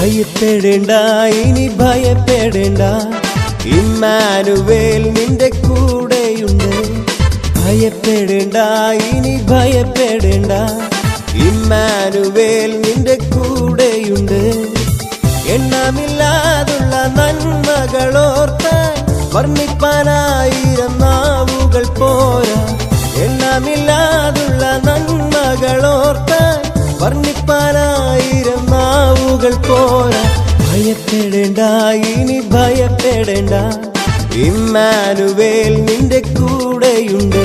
ഭയപ്പെടേണ്ട ഇനി ഭയപ്പെടേണ്ട. ഇമ്മാനുവേൽ നിന്റെ കൂടെയുണ്ട്. ഭയപ്പെടേണ്ട ഇനി ഭയപ്പെടേണ്ട. ഇമ്മാനുവേൽ നിന്റെ കൂടെയുണ്ട്. എണ്ണമില്ലാതുള്ള നന്മകളോർത്ത് വർണിപ്പാനായിരം നാവുകൾ പോരാ. എണ്ണമില്ലാതുള്ള നന്മകളോർത്ത് വർണിപ്പാനായിരം നാവുകൾ പോരാ ഭയപ്പെടേണ്ട ഇനി ഭയപ്പെടേണ്ട. ഇമ്മാനുവേൽ നിന്റെ കൂടെയുണ്ട്.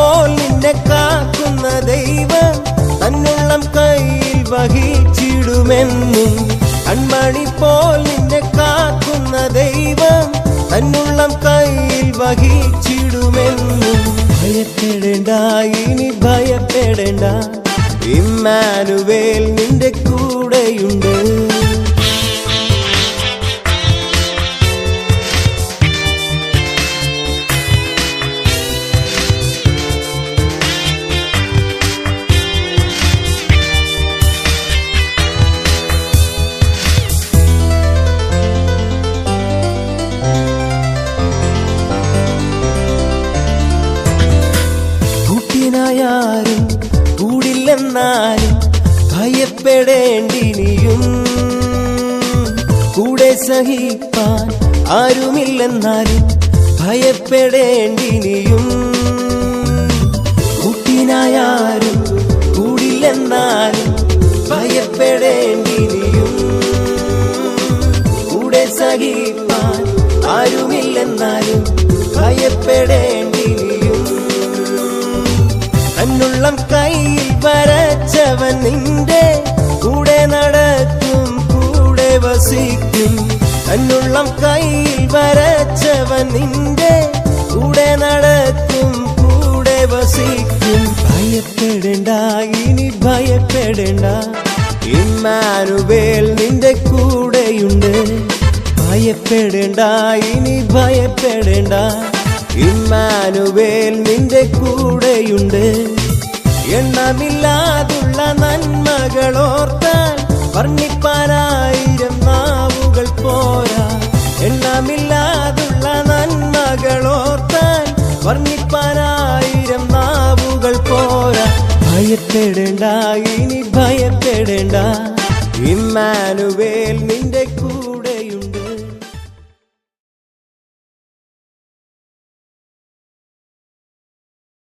പോൽ നിന്നെ കാക്കുന്ന ദൈവം തന്നുള്ളം കയ്യിൽ വഹിച്ചിടുമെന്നും കൺമണി പോൽ നിന്നെ കാക്കുന്ന ദൈവം തന്നുള്ളം കയ്യിൽ വഹിച്ചിടുമെന്നും. ഭയപ്പെടേണ്ട ഇനി ഭയപ്പെടേണ്ട ഇമ്മാനുവേൽ നിന്റെ കൂടെയുണ്ട്. കൂട്ടിനായാരും കൂടില്ലെന്നാലും ഭയപ്പെടേണ്ടിനിയും. കൂടെ സഹിപ്പാൻ ആരുമില്ലെന്നാലും ഭയപ്പെടേണ്ടിനിയും. കൂട്ടിനായാരും കൂടില്ലെന്നാലും ഭയപ്പെടേണ്ടിനിയും. കൂടെ സഹിപ്പാൻ ആരുമില്ലെന്നാലും ഭയപ്പെടേണ്ടിനിയും തന്നുള്ളം കയ്യിൽ വരച്ചവൻ നിന്റെ കൂടെ നടക്കും കൂടെ വസിക്കും. തന്നുള്ളം കയ്യിൽ വരച്ചവൻ നിന്റെ കൂടെ നടക്കും കൂടെ വസിക്കും. ഭയപ്പെടേണ്ട ഇനി ഭയപ്പെടേണ്ട. ഇമ്മാനുവേൽ നിന്റെ കൂടെയുണ്ട്. ഭയപ്പെടേണ്ട ഇനി ഭയപ്പെടേണ്ട. ഇമ്മാനുവേൽ നിന്റെ കൂടെയുണ്ട്. എണ്ണമില്ലാതുള്ള നന്മകളോർത്താൽ വർണിപ്പാനായിരം നാവുകൾ പോരാ. എണ്ണമില്ലാതുള്ള നന്മകളോർത്താൻ വർണിപ്പാനായിരം നാവുകൾ പോരാ. ഭയപ്പെടേണ്ട ഇനി ഭയപ്പെടേണ്ട. ഇമ്മാനുവേൽ നിന്റെ